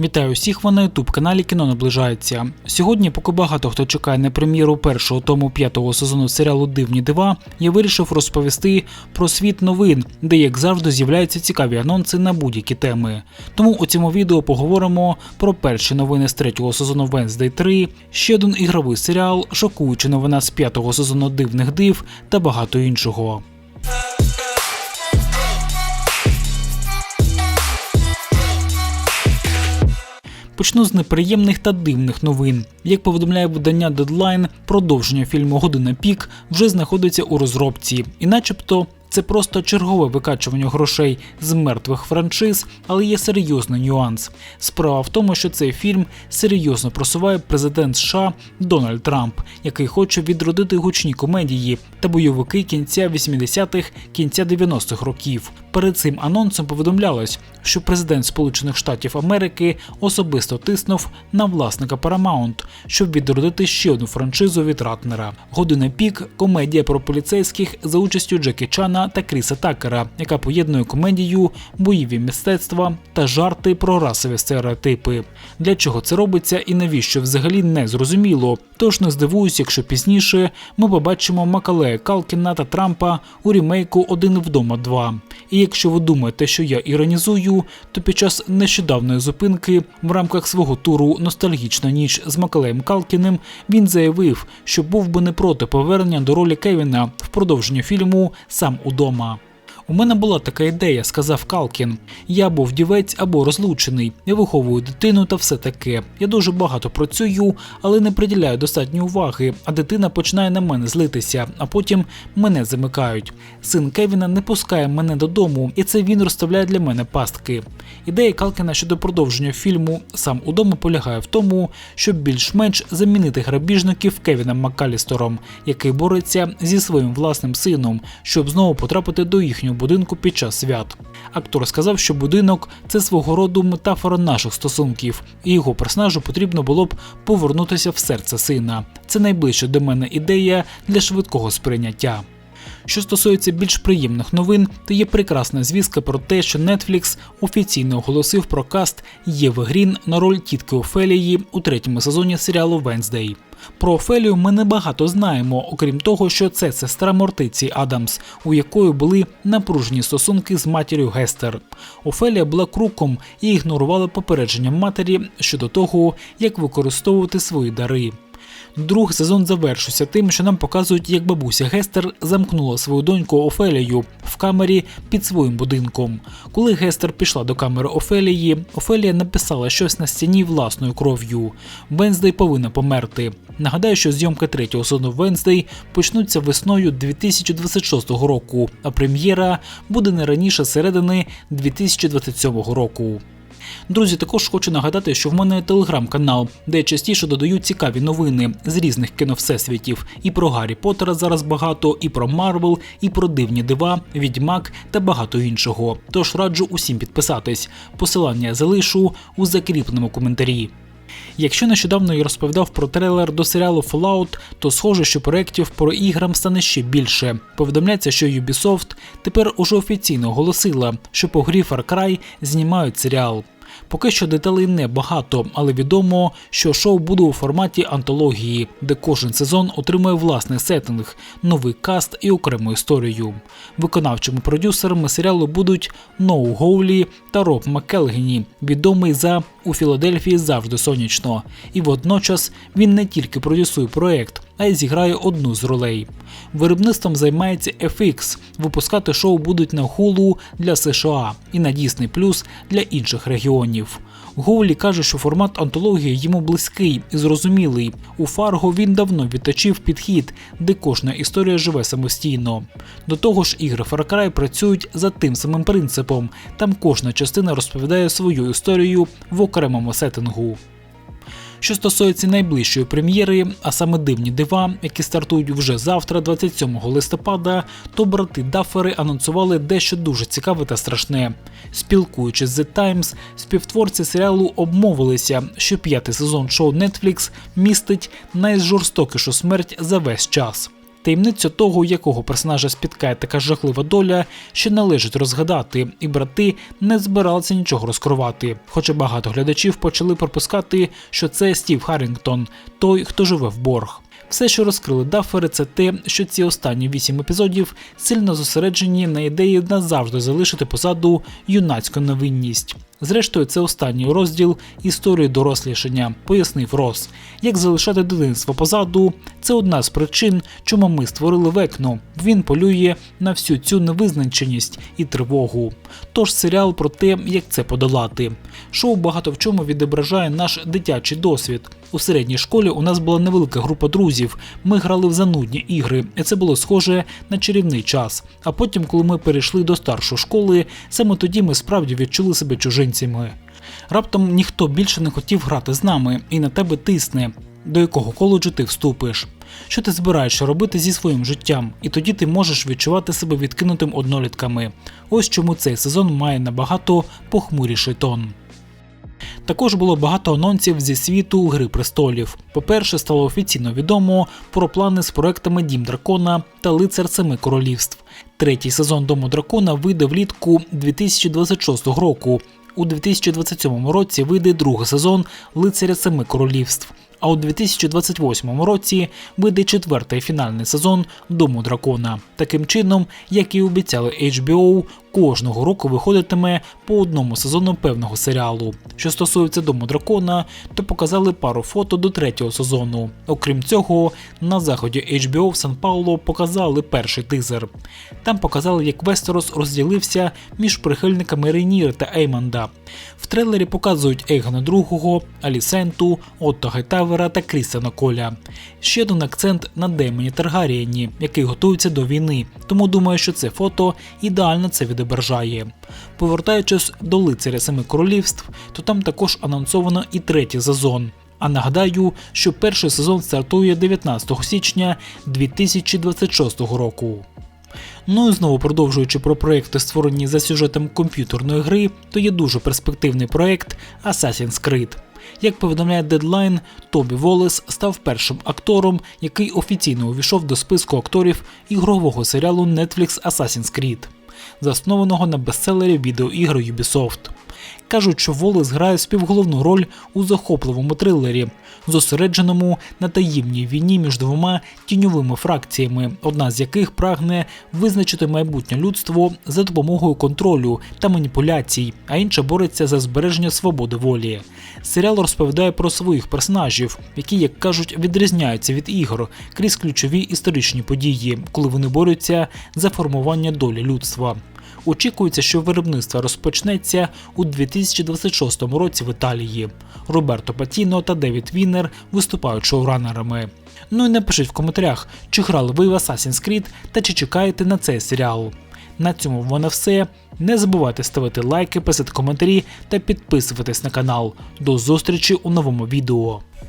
Вітаю всіх ви на ютуб каналі Кіно наближається. Сьогодні, поки багато хто чекає на прем'єру першого тому п'ятого сезону серіалу Дивні дива, я вирішив розповісти про світ новин, де, як завжди, з'являються цікаві анонси на будь-які теми. Тому у цьому відео поговоримо про перші новини з третього сезону Wednesday 3, ще один ігровий серіал, шокуюча новина з п'ятого сезону дивних див та багато іншого. Почну з неприємних та дивних новин. Як повідомляє видання Deadline, продовження фільму Година пік вже знаходиться у розробці, і начебто. Це просто чергове викачування грошей з мертвих франшиз, але є серйозний нюанс. Справа в тому, що цей фільм серйозно просуває президент США Дональд Трамп, який хоче відродити гучні комедії та бойовики кінця 80-х, кінця 90-х років. Перед цим анонсом повідомлялось, що президент Сполучених Штатів Америки особисто тиснув на власника Paramount, щоб відродити ще одну франшизу від Ратнера. Година пік комедія про поліцейських за участю Джекі Чана та Кріса Такера, яка поєднує комедію, бойові мистецтва та жарти про расові стереотипи. Для чого це робиться і навіщо взагалі не зрозуміло. Тож не здивуюсь, якщо пізніше ми побачимо Макалея Калкіна та Трампа у рімейку Один вдома 2». І якщо ви думаєте, що я іронізую, то під час нещодавної зупинки в рамках свого туру Ностальгічна ніч з Макалеєм Калкіним він заявив, що був би не проти повернення до ролі Кевіна в продовженні фільму Сам удома. У мене була така ідея, сказав Калкін. Я був дівець або розлучений, я виховую дитину та все таке. Я дуже багато працюю, але не приділяю достатньо уваги, а дитина починає на мене злитися, а потім мене замикають. Син Кевіна не пускає мене додому, і це він розставляє для мене пастки. Ідея Калкіна щодо продовження фільму сам удома полягає в тому, щоб більш-менш замінити грабіжників Кевіном Маккалістером, який бореться зі своїм власним сином, щоб знову потрапити до їхнього будинку під час свят. Актор сказав, що будинок це свого роду метафора наших стосунків, і його персонажу потрібно було б повернутися в серце сина. Це найближча до мене ідея для швидкого сприйняття. Що стосується більш приємних новин, то є прекрасна звістка про те, що Netflix офіційно оголосив про каст Єви Грін на роль тітки Офелії у третьому сезоні серіалу Wednesday. Про Офелію ми небагато знаємо, окрім того, що це сестра Мортиці Адамс, у якої були напружені стосунки з матір'ю Гестер. Офелія була круком і ігнорувала попередження матері щодо того, як використовувати свої дари. Другий сезон завершився тим, що нам показують, як бабуся Гестер замкнула свою доньку Офелію в камері під своїм будинком. Коли Гестер пішла до камери Офелії, Офелія написала щось на стіні власною кров'ю. Венздей повинна померти. Нагадаю, що зйомки третього сезону Венздей почнуться весною 2026 року, а прем'єра буде не раніше середини 2027 року. Друзі, також хочу нагадати, що в мене телеграм-канал, де частіше додаю цікаві новини з різних кіновсесвітів. І про Гаррі Поттера зараз багато, і про Марвел, і про дивні дива, відьмак та багато іншого. Тож раджу усім підписатись. Посилання залишу у закріпленому коментарі. Якщо нещодавно я розповідав про трейлер до серіалу Fallout, то схоже, що проєктів про іграм стане ще більше. Повідомляється, що Ubisoft тепер уже офіційно оголосила, що по грі Far Cry знімають серіал. Поки що деталей не багато, але відомо, що шоу буде у форматі антології, де кожен сезон отримує власний сеттинг, новий каст і окрему історію. Виконавчими продюсерами серіалу будуть Ноу Гоулі та Роб Маккелгені, відомий за у Філадельфії завжди сонячно. І водночас він не тільки продюсує проект, а й зіграє одну з ролей. Виробництвом займається FX. Випускати шоу будуть на Hulu для США і на Disney Plus для інших регіонів. Гоулі каже, що формат антології йому близький і зрозумілий. У Фарго він давно відточив підхід, де кожна історія живе самостійно. До того ж, ігри Far Cry працюють за тим самим принципом. Там кожна частина розповідає свою історію в окремому сеттингу. Що стосується найближчої прем'єри, а саме дивні дива, які стартують вже завтра, 27 листопада, то брати Дафери анонсували дещо дуже цікаве та страшне. Спілкуючись з The Times, співтворці серіалу обмовилися, що п'ятий сезон шоу Netflix містить найжорстокішу смерть за весь час. Таємницю того, якого персонажа спіткає така жахлива доля, ще належить розгадати, і брати не збиралися нічого розкривати. Хоча багато глядачів почали припускати, що це Стів Харрінгтон, той, хто живе в борг. Все, що розкрили Даффери, це те, що ці останні вісім епізодів сильно зосереджені на ідеї назавжди залишити позаду юнацьку невинність. Зрештою, це останній розділ історії дорослішання, пояснив Рос. Як залишати дитинство позаду, це одна з причин, чому ми створили векно. Він полює на всю цю невизначеність і тривогу. Тож серіал про те, як це подолати. Шоу багато в чому відображає наш дитячий досвід. У середній школі у нас була невелика група друзів. Ми грали в занудні ігри, і це було схоже на чарівний час. А потім, коли ми перейшли до старшої школи, саме тоді ми справді відчули себе чужинцями. Раптом ніхто більше не хотів грати з нами і на тебе тисне. До якого коледжу ти вступиш? Що ти збираєшся робити зі своїм життям? І тоді ти можеш відчувати себе відкинутим однолітками. Ось чому цей сезон має набагато похмуріший тон. Також було багато анонсів зі світу Гри престолів. По-перше, стало офіційно відомо про плани з проектами Дім Дракона та Лицар Семи Королівств. Третій сезон Дому Дракона вийде влітку 2026 року. У 2027 році вийде другий сезон Лицаря Семи Королівств. А у 2028 році вийде четвертий фінальний сезон Дому Дракона. Таким чином, як і обіцяли HBO, кожного року виходитиме по одному сезону певного серіалу. Що стосується Дому Дракона, то показали пару фото до третього сезону. Окрім цього, на заході HBO в Сан Пауло показали перший тизер. Там показали, як Вестерос розділився між прихильниками Рейніри та Еймонда. В трейлері показують Ейгона II, Алісенту, Отто Гайтавера та Крістена Коля. Ще один акцент на Демоні Таргарієні, який готується до війни, тому думаю, що це фото ідеально це відображає. Повертаючись до лицаря Семи Королівств, то там також анонсовано і третій сезон. А нагадаю, що перший сезон стартує 19 січня 2026 року. Ну і знову продовжуючи про проекти, створені за сюжетом комп'ютерної гри, то є дуже перспективний проект Assassin's Creed. Як повідомляє Deadline, Тобі Волес став першим актором, який офіційно увійшов до списку акторів ігрового серіалу Netflix Assassin's Creed, заснованого на бестселері відеоігр Ubisoft. Кажуть, що Волес грає співголовну роль у захопливому трилері, зосередженому на таємній війні між двома тіньовими фракціями, одна з яких прагне визначити майбутнє людство за допомогою контролю та маніпуляцій, а інша бореться за збереження свободи волі. Серіал розповідає про своїх персонажів, які, як кажуть, відрізняються від ігор крізь ключові історичні події, коли вони борються за формування долі людства. Очікується, що виробництво розпочнеться у 2026 році в Італії. Роберто Патіно та Девід Віннер виступають шоуранерами. Ну і напишіть в коментарях, чи грали ви в Assassin's Creed та чи чекаєте на цей серіал. На цьому в мене все. Не забувайте ставити лайки, писати коментарі та підписуватись на канал. До зустрічі у новому відео.